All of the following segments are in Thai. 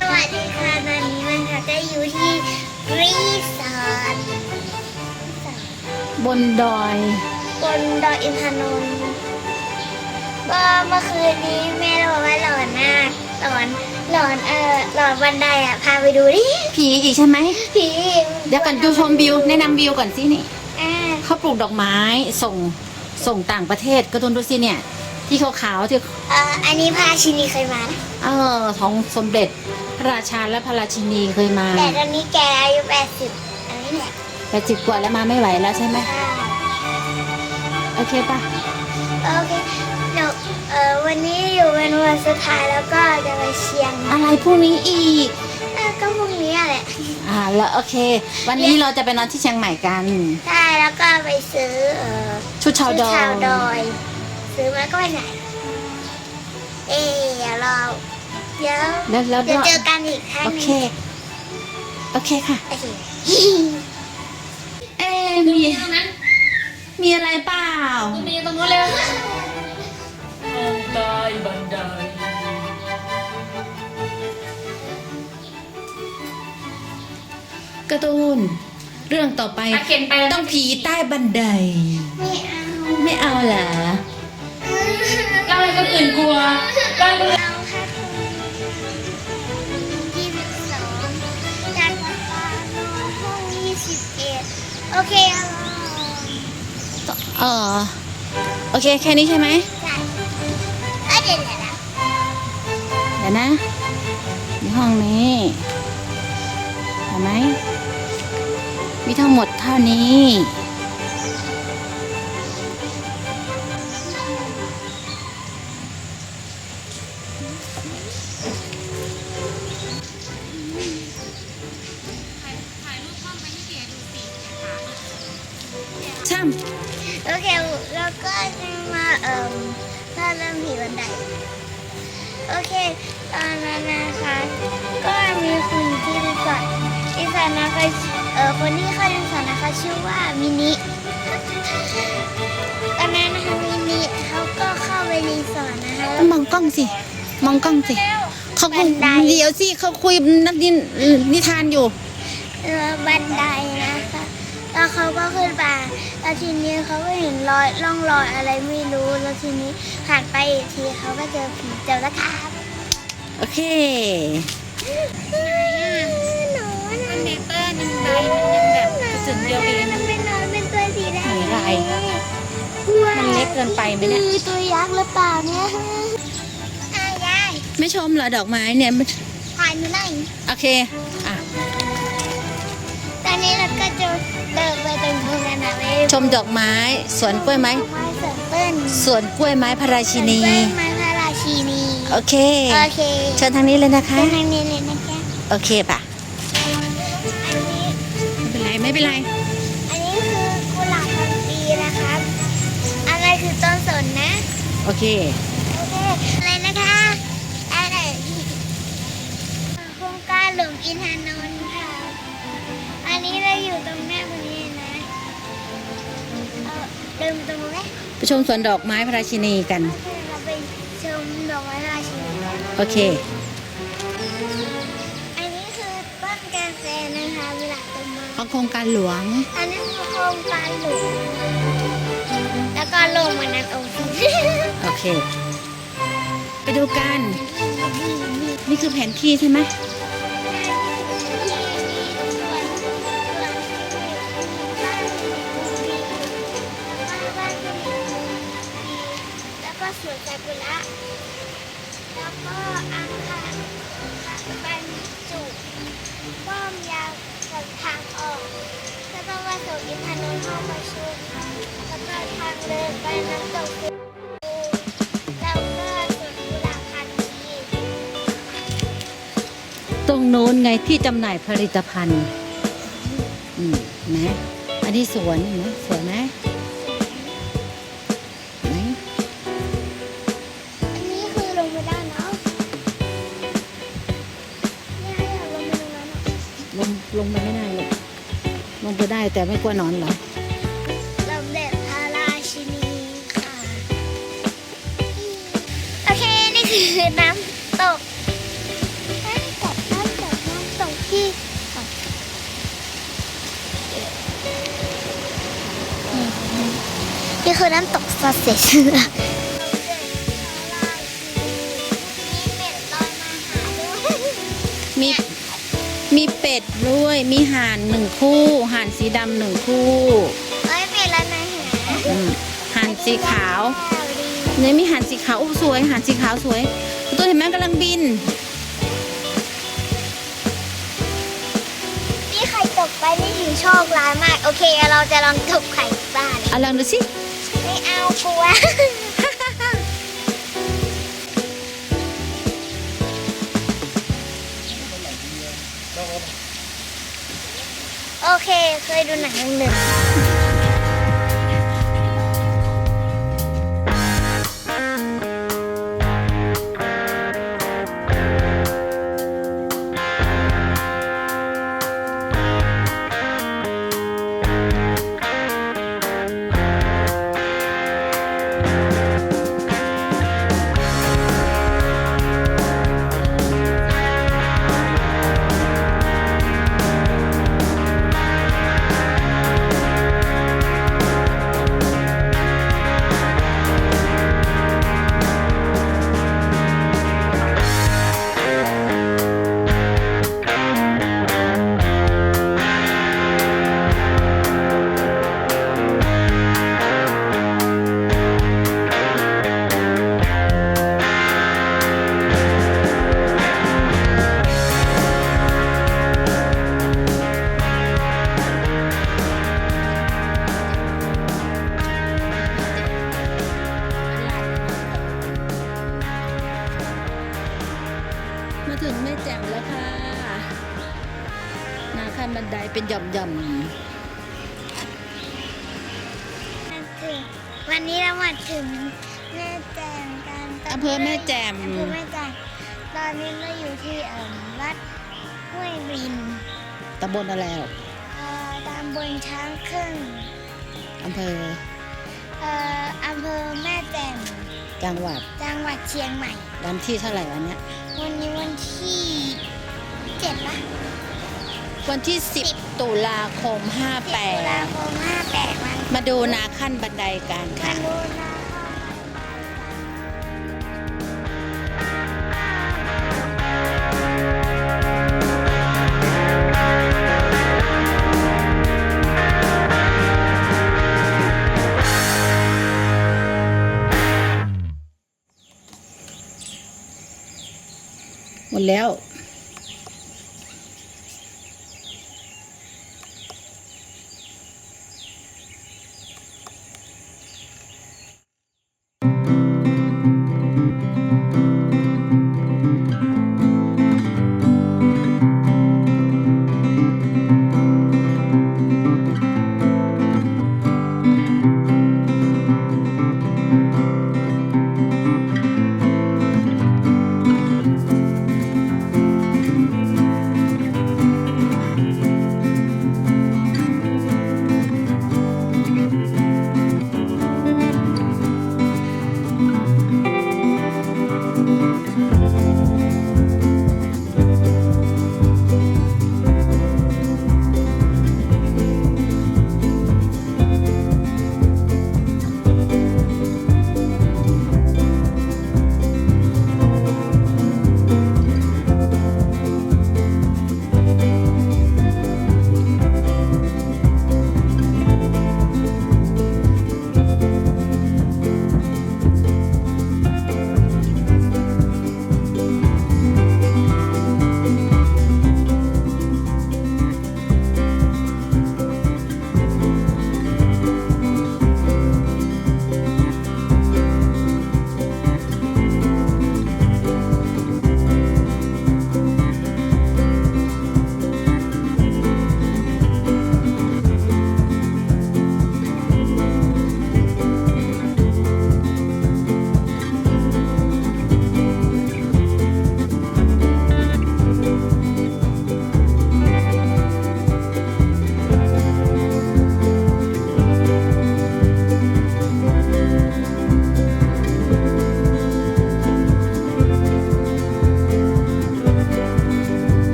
สวัสดีค่ะตอนนี้นะคะก็อยู่ที่รีสอร์ทบนดอย บนดอยอินทนนท์ก็เมื่อคืนนี้แม่เราบอกว่าหลอนมากหลอนหลอนเออหลอนบันไดอะพาไปดูดิผีอีกใช่ไหม ผีเดี๋ยวก่อนดูชมวิว แนะนำวิวก่อนสินี่อ่าเขาปลูกดอกไม้ส่งส่งต่างประเทศก็ต้นดูสิเนี่ย ที่ขาวๆที่เอ่ออันนี้พาชินีเคยมานะเออของสมเด็จพระราชาและพระราชินีเคยมาแต่ตอนนี้แกอายุแปดสิบอันนี้แหละแปดสิบกว่าแล้วมาไม่ไหวแล้วใช่ไหมค่ะโอเคปะโอเคเดี๋ยวเอ่อวันนี้อยู่เป็นวันสุดท้ายแล้วก็จะไปเชียงใหม่อะไรพรุ่งนี้อีก เออก็พรุ่งนี้อะแหละอ่าแล้วโอเค วันนี้เราจะไปนอนที่เชียงใหม่กัน ใช่แล้วก็ไปซื้อเอ่อชุดชาวดชุอยชาวดอย ซื้อมาแล้วก็ไปไหน เอ๊ะเดี๋ยวเราเดี๋ยวแล้วแล้วเดี๋ยวเจอกันอีกครั้งโอหเคนึงโอเคค่ะ โอเคเอ๊ะมีมีอะไรเปล่ามีตรงนู้นเลยบันไดบันไดการ์ตูน เรื่องต่อไป อะเขียนไปต้องผีใต้บันได ไม่เอา ไม่เอาเหรอ เล่าให้คนอื่นกลัวเล่าให้คนอื่นเอาค่ะยี่สิบสองจากปาปาโนห้องยี่สิบเอ็ดโอเคเอาเออโอเค แค่นี้ใช่ไหมจ่ายก็เดี๋ยวเดี๋ยวนะเดี๋ยวนะในห้องนี้เห็นไหมมีทั้งหมดเท่านี้ ช่ำโอเคแล้วก็จะมาเอ่มถ้าเริ่มผีบันไดโอเค ตอนนั้นนะคะ ก็มีคุณที่รีสอร์ทรีสอร์ทนะคะเอ่อคนที่เข้ารีสอร์ทนะคะชื่อว่ามินิตอนนั้นนะคะมินิเขาก็เข้าไปรีสอร์ทนะคะแล้วมองกล้องสิ มองกล้องสิเขาคุยบันได เดี๋ยวสิเขาคุยนักดินนิทานอยู่ เออบันไดนะคะแล้วเขาก็ขึ้นไปแล้วทีนี้เขาก็เห็นรอยร่องรอยอะไรไม่รู้ แล้วทีนี้ผ่านไปอีกทีเขาก็เจอผีเจอแล้วครับโอเค หนูนะเนเตอร์มันไดมันยังแบบกระจุดเดียวเองมันเป็นนอนเป็นตัวสีแดงไหนลายมันเล็กเกินไปไหมเนี่ย คือตัวยักษ์หรือเปล่าเนี่ยอายาย ไม่ชมเหรอดอกไม้เนี่ยมันถ่ายหนูหน่อยโอเคอะตอนนี้เราก็จะเดินไปตรงนู้นกันนะไปชมดอกไม้สวนกล้วยไม้ไม้เสริมเปิ้ลสวนกล้วยไม้พระราชินีเปิ้ลไม้พระราชินีโอเคโอเคเชิญทางนี้เลยนะคะเป็นทางนี้เลยนะจ๊ะโอเคป่ะอันนี้ไม่เป็นไรไม่เป็นไรอันนี้คือกุหลาบพันปีนะครับอะไรคือต้นสนนะโอเคโอเคอะไรนะคะอะไรโครงการหลวง อินทนนท์ค่ะ อันนี้เราอยู่ตรงหน้าตรงนี้นะ เอาเดินไปตรงนู้นไหมไปชมสวนดอกไม้พระราชินีกันเราไปชมดอกไม้ราชินีกัน โอเค อันนี้คือต้นกาแฟนะคะเวลาต้นไม้ของโครงการหลวง อันนี้คือโครงการหลวงแล้วก็ลงมานั้นองค์ที่โอเค ไปดูกัน นี่คือแผนที่ใช่ไหม ก็ว่าสวนอินทนนท์ห้องประชุมแล้วก็ทางเดินไปน้ำตกภูแล้วก็สวนกุหลาบพันธุ์ดีตรงโน้นไงที่จำหน่ายผลิตภัณฑ์อืมนะอันนี้สวนเห็นไหมสวยไหมไหนอันนี้คือลงไปได้เนาะเนี่ยให้เราลงไปตรงนั้นเนาะลงลงไปไม่ได้หรอก ลงไปได้แต่ไม่กลัวนอนหรอสำเร็จพรราชินีค่ะ โอเค นี่คือน้ำตกน้ำตกน้ำตกน้ำตกที่นี่คือน้ำตกซอสเสร็จ ดด้วยมีห่านหนึ่งคู่ห่านสีดำหนึ่งคู่เอ้ยเป็ดลอยมาหาอืมห่านสีขาวดีเนี่ยมีห่านสีขาวโอ้สวยห่านสีขาวสวยตัวเห็นไหมกำลังบินนี่ไข่ตกไปนี่ถือโชคร้ายมาก โอเค เราจะลองตกไข่บ้าน เอาลองดูสิ ไม่เอากลัว โอเค เคยดูหนังเรื่องหนึ่ง เป็นหย่อมหย่อมถึงวันนี้เรามาถึงแม่แจ่มกันๆอำเภอแม่แจ่มอำเภอแม่แจ่มตอนนี้เราอยู่ที่เอ่อวัดห้วยรินตำบลอะไรอะเอ่อตำบลช้างครึ่งอำเภอเอ่ออำเภอแม่แจ่มจังหวัด จังหวัดเชียงใหม่วันที่เท่าไหร่วันเนี้ยวันนี้วันที่เจ็ดปะ วันที่ 10 ตุลาคม ตุลาคมห้าแปดวัน58มาดูนาขั้นบันไดกันค่ะ ดูนะหมดแล้ว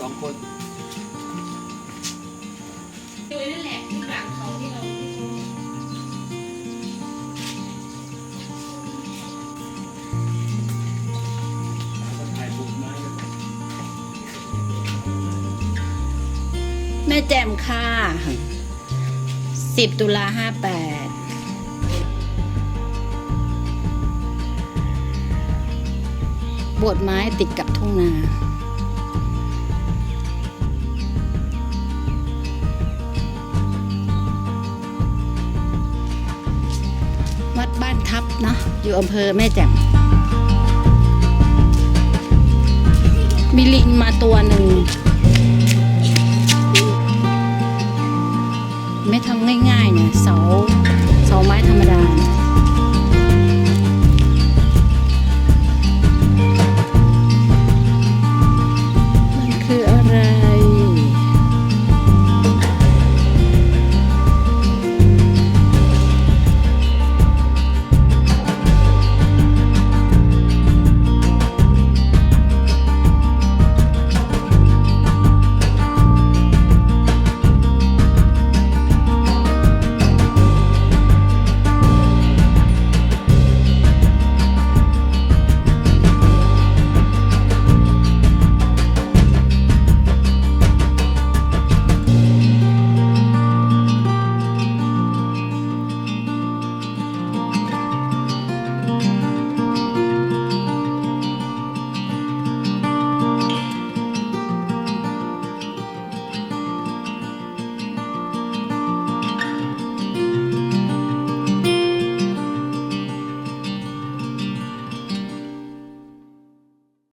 สองคนโดยนั่นแหละที่หลังเขาที่เราถ่ายบุกมาแม่แจ่มค่ะสิบตุลาห้าแปดบวชไม้ติดกับทุ่งนา นาะอยู่อำเภอแม่แจ่มมีลิงมาตัวหนึ่ง